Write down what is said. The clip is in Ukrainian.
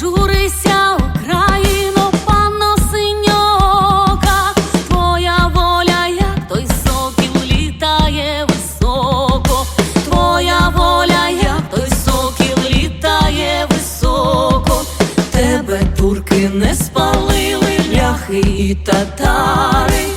журися, Україно, панно синьока, твоя воля, як той сокіл літає високо, твоя воля, як той сокіл літає високо, тебе турки не спалили, ляхи і татари.